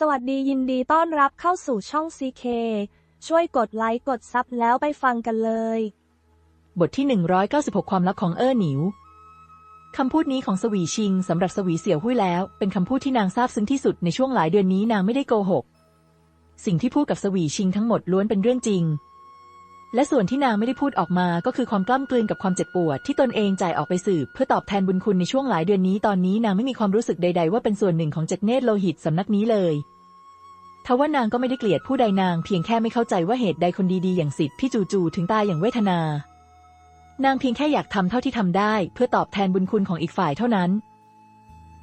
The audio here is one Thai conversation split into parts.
สวัสดียินดีต้อนรับเข้าสู่ช่อง CK ช่วยกดไลค์กดซับแล้วไปฟังกันเลย บทที่ 196 ความลับของเอ้อหนิว คำพูดนี้ของสวีชิงสำหรับสวีเสี่ยวหุ้ยแล้ว เป็นคำพูดที่นางซาบซึ้งที่สุดในช่วงหลายเดือนนี้นางไม่ได้โกหก สิ่งที่พูดกับสวีชิงทั้งหมดล้วนเป็นเรื่องจริง และส่วนที่นางไม่ได้พูดออกมาก็คือความกล้ำกลืนกับความเจ็บปวด ที่ตนเองจ่ายออกไปสืบเพื่อตอบแทนบุญคุณในช่วงหลายเดือนนี้ตอนนี้นางไม่มีความรู้สึกใด ๆ ว่าเป็นส่วนหนึ่งของเจ็ดเนตรโลหิตสำนักนี้เลยทว่านางก็ไม่ได้เกลียดผู้ใดนาง เพียงแค่ไม่เข้าใจว่าเหตุใดคนดีๆ อย่างสิทธิ์ที่จู่ๆถึงตายอย่างเวทนา นางเพียงแค่อยากทำเท่าที่ทำได้ เพื่อตอบแทนบุญคุณของอีกฝ่ายเท่านั้น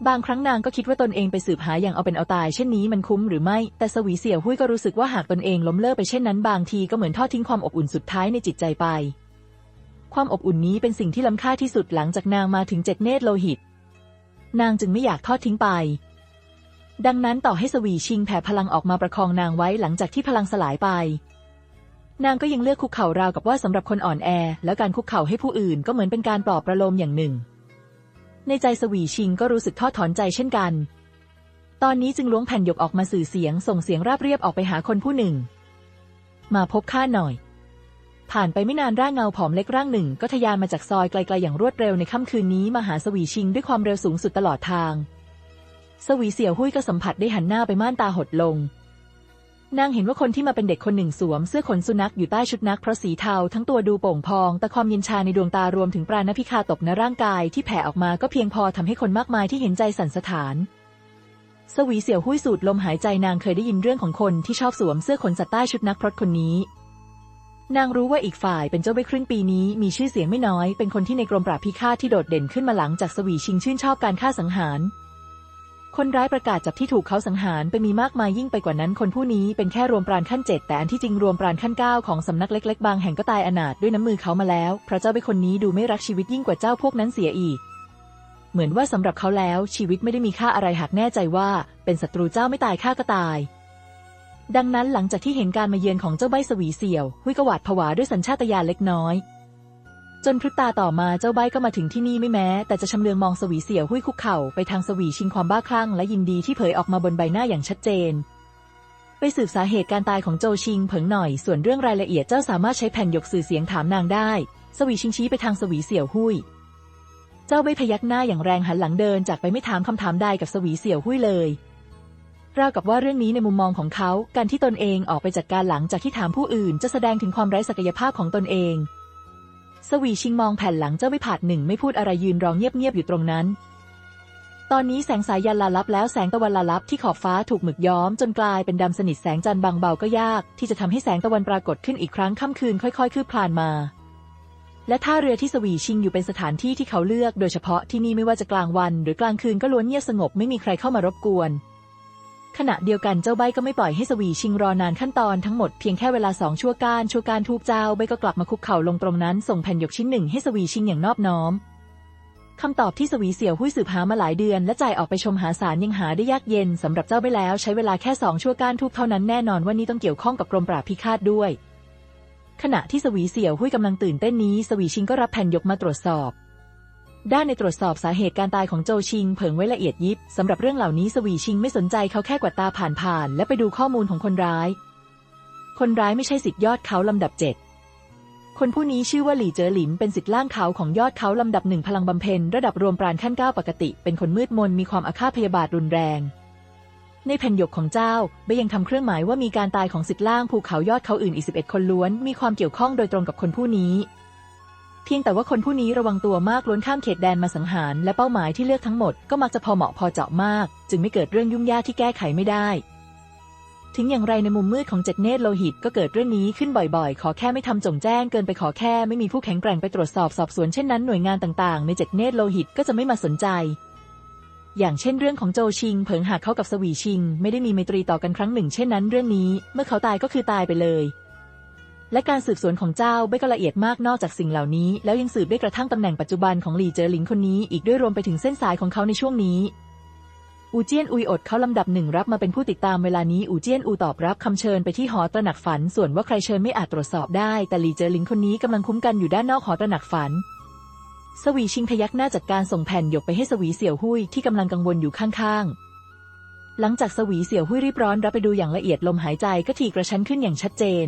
บางครั้งนางก็คิดว่าตนเองไปสืบหาอย่างเอาเป็นเอาตายเช่นนี้มันคุ้มหรือไม่ แต่สวีเสี่ยหุ้ยก็รู้สึกว่าหากตนเองล้มเลิกไปเช่นนั้นบางทีก็เหมือนทอดทิ้งความอบอุ่นสุดท้ายในจิตใจไป ความอบอุ่นนี้เป็นสิ่งที่ล้ำค่าที่สุดหลังจากนางมาถึงเจ็ดเนตรโลหิต นางจึงไม่อยากทอดทิ้งไป ดังนั้นต่อให้สวีชิงแผ่พลังออกมาประคองนางไว้หลังจากที่พลังสลายไป นางก็ยังเลือกคุกเข่าราวกับว่าสำหรับคนอ่อนแอ แล้วการคุกเข่าให้ผู้อื่นก็เหมือนเป็นการปลอบประโลมอย่างหนึ่ง ในใจสวีชิงก็รู้สึกท้อถอนใจเช่นกัน ตอนนี้จึงล้วงแผ่นหยกออกมาสื่อเสียงส่งเสียงราบเรียบออกไปหาคนผู้หนึ่ง มาพบข้าหน่อย ผ่านไปไม่นานร่างเงาผอมเล็กร่างหนึ่ง ก็ทะยานมาจากซอยไกลๆอย่างรวดเร็วในค่ำคืนนี้มาหาสวีชิงด้วยความเร็วสูงสุดตลอดทาง สวีเสี่ยวหุ้ยก็สัมผัสได้หันหน้าไปม่านตาหดลง นางเห็นว่าคนที่มาเป็นเด็กคนหนึ่งสวมเสื้อขนสุนัขอยู่ใต้ชุดนักเพราะสีเทาทั้งตัวดูโป่งพอง แต่ความเย็นชาในดวงตารวมถึงปราณพิฆาตกในร่างกายที่แผ่ออกมาก็เพียงพอทำให้คนมากมายที่เห็นใจสั่นสะท้านสวีเสี่ยวหุ้ยสูดลมหายใจนางเคยได้ยินเรื่องของคนที่ชอบสวมเสื้อขนสัตว์ใต้ชุดนักพรตคนนี้ นางรู้ว่าอีกฝ่ายเป็นเจ้าเว้ครึ่งปีนี้มีชื่อเสียงไม่น้อย เป็นคนที่ในกรมปราบพิฆาตที่โดดเด่นขึ้นมาหลังจากสวีชิงชื่นชอบการฆ่าสังหาร คนร้ายประกาศจับที่ถูกเขาสังหารไปมีมากมายยิ่งไปกว่านั้น คนผู้นี้เป็นแค่รวมปราณขั้นเจ็ดแต่อันที่จริงรวมปราณขั้นเก้าของสำนักเล็ก ๆ บางแห่งก็ตายอนาถด้วยน้ำมือเขามาแล้วเพราะเจ้าเว้ยคนนี้ดูไม่รักชีวิตยิ่งกว่าเจ้าพวกนั้นเสียอีก เหมือนว่าสำหรับเขาแล้ว ชีวิตไม่ได้มีค่าอะไรหากแน่ใจว่า เป็นศัตรูเจ้าไม่ตายข้าก็ตาย ดังนั้นหลังจากที่เห็นการมาเยือนของเจ้าใบสวีเสี่ยว หุยกหวาดผวาด้วยสัญชาตญาณเล็กน้อย จนพริบตาต่อมาเจ้าใบก็มาถึงที่นี่ไม่แม้ แต่จะชำเลืองมองสวีเสี่ยวหุยคุกเข่าไปทางสวีชิงความบ้าคลั่งและยินดีที่เผยออกมาบนใบหน้าอย่างชัดเจน ไปสืบสาเหตุการตายของโจชิงเผิงหน่อย ส่วนเรื่องรายละเอียดเจ้าสามารถใช้แผ่นหยกสื่อเสียงถามนางได้ สวีชิงชี้ไปทางสวีเสี่ยวหุยเจ้าใบพยักหน้าอย่างแรงหันหลังเดินจากไปไม่ถามคำถามใดกับสวีเสี่ยวหุ้ยเลยราวกับว่าเรื่องนี้ในมุมมองของเขา การที่ตนเองออกไปจัดการหลังจากที่ถามผู้อื่น จะแสดงถึงความไร้ศักยภาพของตนเอง สวีชิงมองแผ่นหลังเจ้าใบผาดหนึ่งไม่พูดอะไรยืนรองเงียบๆอยู่ตรงนั้น ตอนนี้แสงสายยันลาลับแล้วแสงตะวันลาลับที่ขอบฟ้าถูกหมึกย้อมจนกลายเป็นดำสนิทแสงจันทร์บางเบาก็ยาก ที่จะทำให้แสงตะวันปรากฏขึ้นอีกครั้งค่ำคืนค่อยๆ คืบคลานมา และท่าเรือที่สวีชิงอยู่เป็นสถานที่ที่เขาเลือก โดยเฉพาะที่นี่ไม่ว่าจะกลางวัน หรือกลางคืนก็ล้วนเงียบสงบไม่มีใครเข้ามารบกวน ขณะเดียวกันเจ้าใบก็ไม่ปล่อยให้สวีชิงรอนานขั้นตอนทั้งหมดเพียงแค่เวลาสองชั่วการชั่วการทูบเจ้าใบก็กลับมาคุกเข่าลงตรงนั้น ส่งแผ่นหยกชิ้นหนึ่งให้สวีชิงอย่างนอบน้อมคำตอบที่สวีเสี่ยวหุ้ยสืบหามาหลายเดือน และจ่ายออกไปชมหาสารยังหาได้ยากเย็นสำหรับเจ้าใบแล้ว ใช้เวลาแค่สองชั่วการทูบเท่านั้นแน่นอนว่านี่ต้องเกี่ยวข้องกับกรมปราบพิฆาตด้วย ขณะที่สวีเสี่ยวหุ้ยกำลังตื่นเต้นนี้ สวีชิงก็รับแผ่นหยกมาตรวจสอบ ด้านในตรวจสอบสาเหตุการตายของโจชิง เผยไว้ละเอียดยิบสำหรับเรื่องเหล่านี้สวีชิงไม่สนใจเขาแค่กวาดตาผ่านๆและไปดูข้อมูลของคนร้าย คนร้ายไม่ใช่สิทธิยอดเขาลำดับเจ็ดคนผู้นี้ชื่อว่าหลี่เจ๋อหลิมเป็นสิทธิล่างเขาของยอดเขาลำดับหนึ่งพลังบำเพ็ญระดับรวมปราณขั้นเก้าปกติ เป็นคนมืดมนมีความอาฆาตพยาบาทรุนแรง ในแผ่นหยกของเจ้าเบยังทำเครื่องหมายว่ามีการตายของสิทธิล่างภูเขายอดเขาอื่นอีก11คนล้วน มีความเกี่ยวข้องโดยตรงกับคนผู้นี้ เพียงแต่ว่าคนผู้นี้ระวังตัวมากล้วนข้ามเขตแดนมาสังหาร และเป้าหมายที่เลือกทั้งหมดก็มักจะพอเหมาะพอเจาะมาก จึงไม่เกิดเรื่องยุ่งยากที่แก้ไขไม่ได้ ถึงอย่างไรในมุมมืดของเจ็ดเนตโลหิตก็เกิดเรื่องนี้ขึ้นบ่อยๆ ขอแค่ไม่ทำจงแจ้งเกินไปขอแค่ไม่มีผู้แข็งแกร่งไปตรวจสอบสอบสวนเช่นนั้นหน่วยงานต่างๆ ในเจ็ดเนตโลหิตก็จะไม่มาสนใจ อย่างเช่นเรื่องของโจชิง เผิงหากเขากับสวีชิง ไม่ได้มีไมตรีต่อกันครั้งหนึ่ง เช่นนั้นเรื่องนี้ เมื่อเขาตายก็คือตายไปเลย และการสืบสวนของเจ้าเบ้ก็ละเอียดมากนอกจากสิ่งเหล่านี้ แล้วยังสืบได้กระทั่งตำแหน่งปัจจุบันของหลี่เจอหลิงคนนี้อีกด้วยรวมไปถึงเส้นสายของเขาในช่วงนี้ อูเจียนอุยอดเขาลำดับหนึ่งรับมาเป็นผู้ติดตามเวลานี้อูเจียนอูตอบรับคำเชิญไปที่หอตระหนักฝัน ส่วนว่าใครเชิญไม่อาจตรวจสอบได้แต่หลีเจอหลิงคนนี้กำลังคุ้มกันอยู่ด้านนอกหอตระหนักฝันสวีชิงพยักหน้าจัดการส่งแผ่นหยกไปให้สวีเสี่ยวหุยที่กำลังกังวลอยู่ข้างๆ หลังจากสวีเสี่ยวหุ้ยรีบร้อนรับไปดูอย่างละเอียดลมหายใจก็ถี่กระชั้นขึ้นอย่างชัดเจน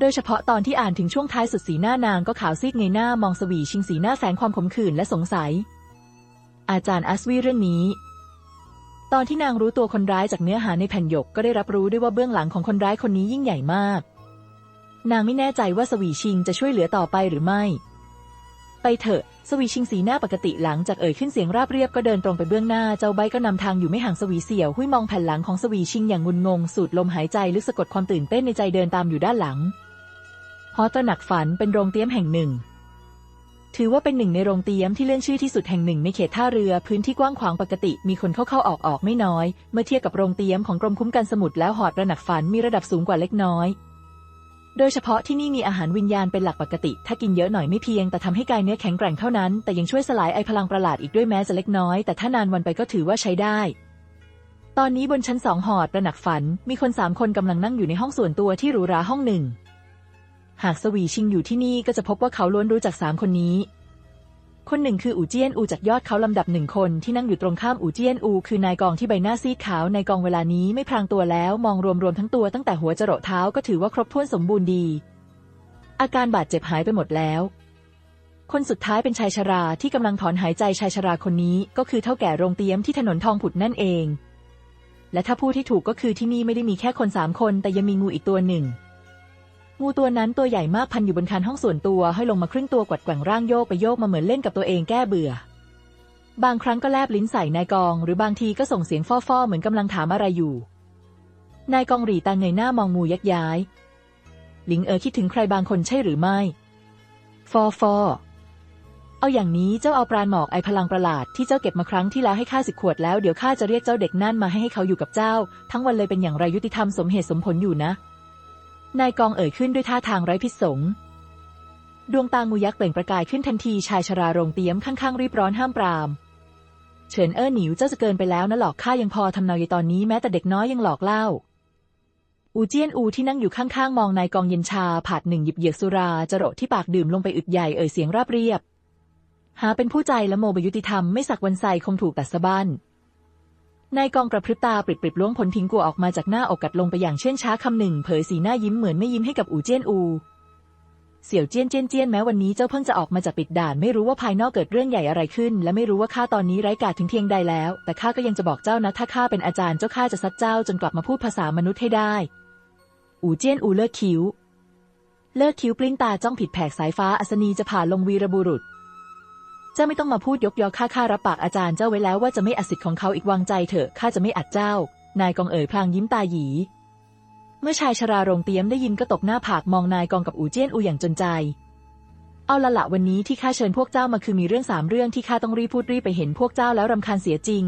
โดยเฉพาะตอนที่อ่านถึงช่วงท้ายสุดสีหน้านางก็ขาวซีดเงยหน้ามองสวีชิงสีหน้าแฝงความขมขื่นและสงสัย อาจารย์อัสวีเรื่องนี้ ตอนที่นางรู้ตัวคนร้ายจากเนื้อหาในแผ่นหยกก็ได้รับรู้ด้วยว่าเบื้องหลังของคนร้ายคนนี้ยิ่งใหญ่มาก นางไม่แน่ใจว่าสวีชิงจะช่วยเหลือต่อไปหรือไม่ ไปเถอะ สวีชิงสีหน้าปกติหลังจากเอ่ยขึ้นเสียงราบเรียบก็เดินตรงไปเบื้องหน้าเจ้าใบก็นำทางอยู่ไม่ห่างสวีเสี่ยวหุ้ยมองแผ่นหลังของสวีชิงอย่างงุนงงสูดลมหายใจลึกสะกดความตื่นเต้นในใจเดินตามอยู่ด้านหลัง อตระหนักฝันเป็นโรงเตี้ยมแห่งหนึ่ง ถือว่าเป็นหนึ่งในโรงเตี้ยมที่เลื่อนชื่อที่สุดแห่งหนึ่งในเขตท่าเรือพื้นที่กว้างขวางปกติมีคนเข้าๆออกๆไม่น้อย เมื่อเทียบกับโรงเตี้ยมของกรมคุ้มกันสมุทรแล้วหอตระหนักฝันมีระดับสูงกว่าเล็กน้อย โดยเฉพาะที่นี่มีอาหารวิญญาณเป็นหลักปกติ ถ้ากินเยอะหน่อยไม่เพียง แต่ทำให้กายเนื้อแข็งแกร่งเท่านั้น แต่ยังช่วยสลายไอพลังประหลาดอีกด้วยแม้จะเล็กน้อย แต่ถ้านานวันไปก็ถือว่าใช้ได้ตอนนี้บนชั้นสองหอดระหนักฝัน มีคนสามคนกำลังนั่งอยู่ในห้องส่วนตัวที่หรูหราห้องหนึ่ง หากสวีชิงอยู่ที่นี่ก็จะพบว่าเขาล้วนรู้จักสามคนนี้ คนหนึ่งคืออูเจี้ยนอูจากยอดเขาลำดับหนึ่งคนที่นั่งอยู่ตรงข้ามอูเจี้ยนอูคือนายกองที่ใบหน้าซีดขาวนายกองเวลานี้ไม่พรางตัวแล้วมองรวมๆทั้งตัวตั้งแต่หัวจรดเท้าก็ถือว่าครบถ้วนสมบูรณ์ดี อาการบาดเจ็บหายไปหมดแล้วคนสุดท้ายเป็นชายชราที่กำลังถอนหายใจชายชราคนนี้ก็คือเท่าแก่โรงเตี้ยมที่ถนนทองผุดนั่นเอง และถ้าพูดที่ถูกก็คือที่นี่ไม่ได้มีแค่คนสามคนแต่ยังมีงูอีกตัวหนึ่ง งูตัวนั้นตัวใหญ่มากพันอยู่บนคานห้องส่วนตัวให้ลงมาครึ่งตัวกวัดแกว่งร่างโยกไปโยกมาเหมือนเล่นกับตัวเองแก้เบื่อ บางครั้งก็แลบลิ้นใส่นายกอง หรือบางทีก็ส่งเสียงฟ้อๆเหมือนกำลังถามอะไรอยู่ นายกองหรีตาเงยหน้ามองงูยักย้ายหลิงเอ๋อคิดถึงใครบางคนใช่หรือไม่ฟอฟอเอาอย่างนี้เจ้าเอาปราณหมอกไอพลังประหลาดที่เจ้าเก็บมาครั้งที่แล้วให้ข้าสิบขวดแล้วเดี๋ยวข้าจะเรียกเจ้าเด็กนั่นมาให้ให้เขาอยู่กับเจ้า ทั้งวันเลยเป็นอย่างไรยุติธรรมสมเหตุสมผลอยู่นะ นายกองเอ่ยขึ้นด้วยท่าทางไร้พิษสงดวงตางูยักษ์เปล่งประกายขึ้นทันทีชายชราโรงเตี้ยมข้างๆรีบร้อนห้ามปราม เฉินเอ้อหนิวเจ้าจะเกินไปแล้วนะหลอกข้ายังพอทำนายตอนนี้แม้แต่เด็กน้อยยังหลอกเล่า อูเจียนอูที่นั่งอยู่ข้างๆ มองนายกองเย็นชาผาดหนึ่งหยิบเหยือกสุราจรดที่ปากดื่มลงไปอึดใหญ่เอ่ยเสียงราบเรียบ หาเป็นผู้ใจและโมบยุติธรรมไม่สักวันใส่คงถูกตัดสะบั้น นายกองกระพริบตาปริบปริบล้วงผลทิ้งกัวออกมาจากหน้าอกกัดลงไปอย่างเช่นช้าคำหนึ่ง เผยสีหน้ายิ้มเหมือนไม่ยิ้มให้กับอูเจี้ยนอู เสี่ยวเจี้ยนเจี้ยนเจี้ยนแม้วันนี้เจ้าเพิ่งจะออกมาจากปิดด่าน ไม่รู้ว่าภายนอกเกิดเรื่องใหญ่อะไรขึ้น และไม่รู้ว่าข้าตอนนี้ไร้กาจถึงเพียงใดแล้ว แต่ข้าก็ยังจะบอกเจ้านะถ้าข้าเป็นอาจารย์เจ้าข้าจะซัดเจ้าจนกลับมาพูดภาษามนุษย์ให้ได้ อูเจี้ยนอูเลิกคิ้ว เลิกคิ้วปลิ้นตาจ้องผิดแผกสายฟ้าอัศนีจะผ่านลงวีรบุรุษ จ้าไม่ต้องมาพูดยกยอข้าข้ารับปากอาจารย์เจ้าไว้แล้วว่าจะไม่อัดสิทธิ์ของเขาอีกวางใจเถอะข้าจะไม่อัดเจ้า นายกองเอ๋ยพลางยิ้มตาหยี เมื่อชายชราโรงเตี้ยมได้ยินก็ตบหน้าผากมองนายกองกับอูเจี้ยนอูอย่างจนใจ เอาละละวันนี้ที่ข้าเชิญพวกเจ้ามาคือมีเรื่องสามเรื่องที่ข้าต้องรีบพูดรีบไปเห็นพวกเจ้าแล้วรำคาญเสียจริง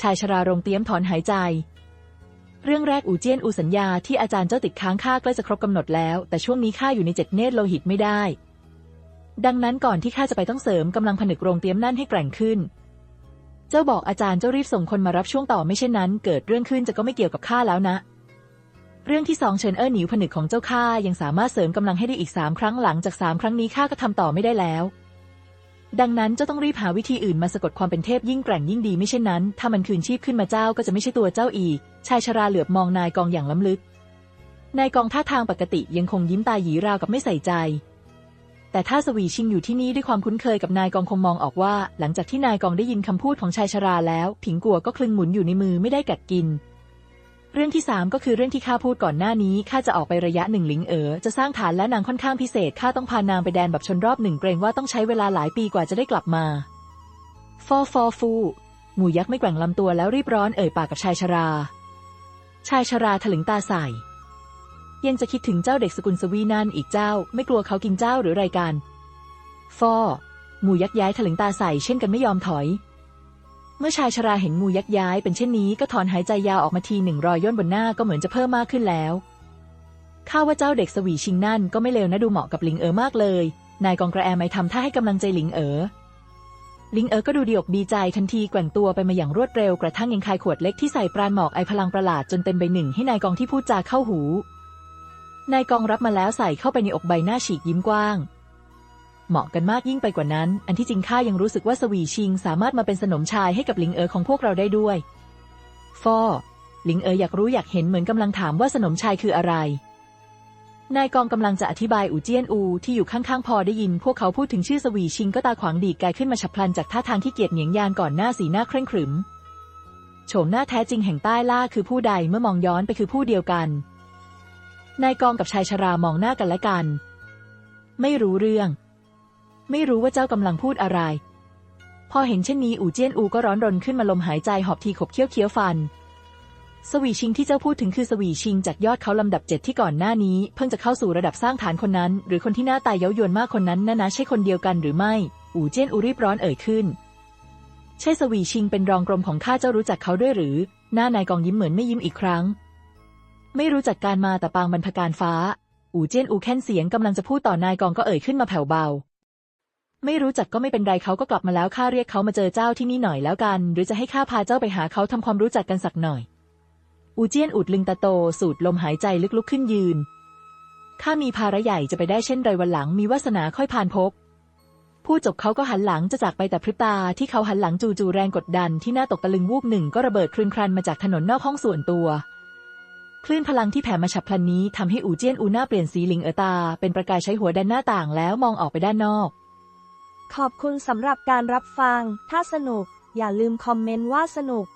ชายชราโรงเตี้ยมถอนหายใจ เรื่องแรกอูเจี้ยนอูสัญญาที่อาจารย์เจ้าติดค้างข้าใกล้จะครบกำหนดแล้ว แต่ช่วงนี้ข้าอยู่ในเจ็ดเนตรโลหิตไม่ได้ ดังนั้นก่อนที่ข้าจะไปต้องเสริมกำลังผนึกโรงเตี้ยมนั่นให้แกร่งขึ้น เจ้าบอกอาจารย์เจ้ารีบส่งคนมารับช่วงต่อไม่เช่นนั้น เกิดเรื่องขึ้นจะก็ไม่เกี่ยวกับข้าแล้วนะ เรื่องที่สองเชิญเอ้อหนิวผนึกของเจ้าข้ายังสามารถเสริมกำลังให้ได้อีกสามครั้งหลังจากสามครั้งนี้ข้าก็ทำต่อไม่ได้แล้วดังนั้นเจ้าต้องรีบหาวิธีอื่นมาสะกดความเป็นเทพยิ่งแกร่งยิ่งดีไม่เช่นนั้น ถ้ามันคืนชีพขึ้นมาเจ้าก็จะไม่ใช่ตัวเจ้าอีก ชายชราเหลือบมองนายกองอย่างล้ำลึก นายกองท่าทางปกติยังคงยิ้มตาหยีราวกับไม่ใส่ใจ แต่ถ้าสวีชิงอยู่ที่นี่ด้วยความคุ้นเคยกับนายกองคงมองออกว่า หลังจากที่นายกองได้ยินคำพูดของชายชราแล้ว ผิงกัวก็คลึงหมุนอยู่ในมือไม่ได้กัดกิน เรื่องที่สามก็คือเรื่องที่ข้าพูดก่อนหน้านี้ข้าจะออกไประยะหนึ่งหลิงเอ๋อจะสร้างฐานและนางค่อนข้างพิเศษข้าต้องพานางไปแดนแบบชนรอบหนึ่งเกรงว่าต้องใช้เวลาหลายปีกว่าจะได้กลับมาฟอฟอฟูหมูยักษ์ไม่แกว่งลำตัวแล้วรีบร้อนเอ่ยปากกับชายชรา ชายชราถลึงตาใส่ ยังจะคิดถึงเจ้าเด็กสกุลสวีนั่นอีกเจ้า ไม่กลัวเขากินเจ้าหรือไรกันฟอหมูยักย้ายถลึงตาใส่เช่นกันไม่ยอมถอย เมื่อชายชราเห็นงูยักย้ายเป็นเช่นนี้ก็ถอนหายใจยาวออกมาทีหนึ่งรอยย่นบนหน้าก็เหมือนจะเพิ่มมากขึ้นแล้วข้าว่าเจ้าเด็กสวีชิงนั่นก็ไม่เลวนะดูเหมาะกับลิงเอ๋อมากเลย นายกองกระแอไม่ทำท่าให้กำลังใจลิงเอ๋อลิงเอ๋อก็ดูดีอกดีใจทันทีแกว่งตัวไปมาอย่างรวดเร็วกระทั่งยังคายขวดเล็กที่ใส่ปราณหมอกไอพลังประหลาดจนเต็มใบหนึ่งให้นายกองที่พูดจาเข้าหู นายกองรับมาแล้วใส่เข้าไปในอกใบหน้าฉีกยิ้มกว้าง เหมาะกันมากยิ่งไปกว่านั้น อันที่จริงข้ายังรู้สึกว่าสวีชิง สามารถมาเป็นสนมชายให้กับลิงเอ๋อของพวกเราได้ด้วย ฟอหลิงเอ๋ยอยากรู้อยากเห็นเหมือนกำลังถามว่าสนมชายคืออะไรนายกองกำลังจะอธิบายอูเจียนอูที่อยู่ข้างๆพอได้ยิน พวกเขาพูดถึงชื่อสวีชิงก็ตาขวางดีดกายขึ้นมาฉับพลันจากท่าทางที่เกียจเหนียงยานก่อนหน้าสีหน้าเคร่งขรึมโฉมหน้าแท้จริงแห่งใต้ล่าคือผู้ใดเมื่อมองย้อนไปคือผู้เดียวกัน นายกองกับชายชรามองหน้ากันและกัน ไม่รู้เรื่อง ไม่รู้ว่าเจ้ากำลังพูดอะไร พอเห็นเช่นนี้อู่เจี้ยนอูก็ร้อนรนขึ้นมาลมหายใจหอบทีขบเคี้ยวเคี้ยวฟัน สวีชิงที่เจ้าพูดถึงคือสวีชิงจากยอดเขาลำดับเจ็ดที่ก่อนหน้านี้ เพิ่งจะเข้าสู่ระดับสร้างฐานคนนั้น หรือคนที่หน้าตายเย้ายวนมากคนนั้นนะนะใช่คนเดียวกันหรือไม่ อู่เจี้ยนอูรีบร้อนเอ่ยขึ้น ใช่สวีชิงเป็นรองกรมของข้าเจ้ารู้จักเขาด้วยหรือ หน้านายกองยิ้มเหมือนไม่ยิ้มอีกครั้ง ไม่รู้จักการมาแต่ปางบรรพการฟ้า อูเจี้ยนอูแค้นเสียงกำลังจะพูดต่อนายกองก็เอ่ยขึ้นมาแผ่วเบา ไม่รู้จักก็ไม่เป็นไรเขาก็กลับมาแล้วข้าเรียกเขามาเจอเจ้าที่นี่หน่อยแล้วกัน หรือจะให้ข้าพาเจ้าไปหาเขาทำความรู้จักกันสักหน่อย อูเจี้ยนอุดลึงตาโตสูดลมหายใจลึกลุกขึ้นยืนข้ามีภาระใหญ่จะไปได้เช่นไรวันหลังมีวาสนาค่อยผ่านพบพูดจบเขาก็หันหลังจะจากไปแต่พริบตาที่เขาหันหลังจู่ๆแรงกดดันที่หน้าตกตะลึงวูบหนึ่งก็ระเบิดคลืนครันมาจากถนนนอกห้องส่วนตัว คลื่นพลังที่แผ่มาฉับพลันนี้ทำให้อูเจี้ยนอูหน้าเปลี่ยนสีหลิงเออตา เป็นประกายใช้หัวดันหน้าต่างแล้วมองออกไปด้านนอก ขอบคุณสำหรับการรับฟัง ถ้าสนุก อย่าลืมคอมเมนต์ว่าสนุก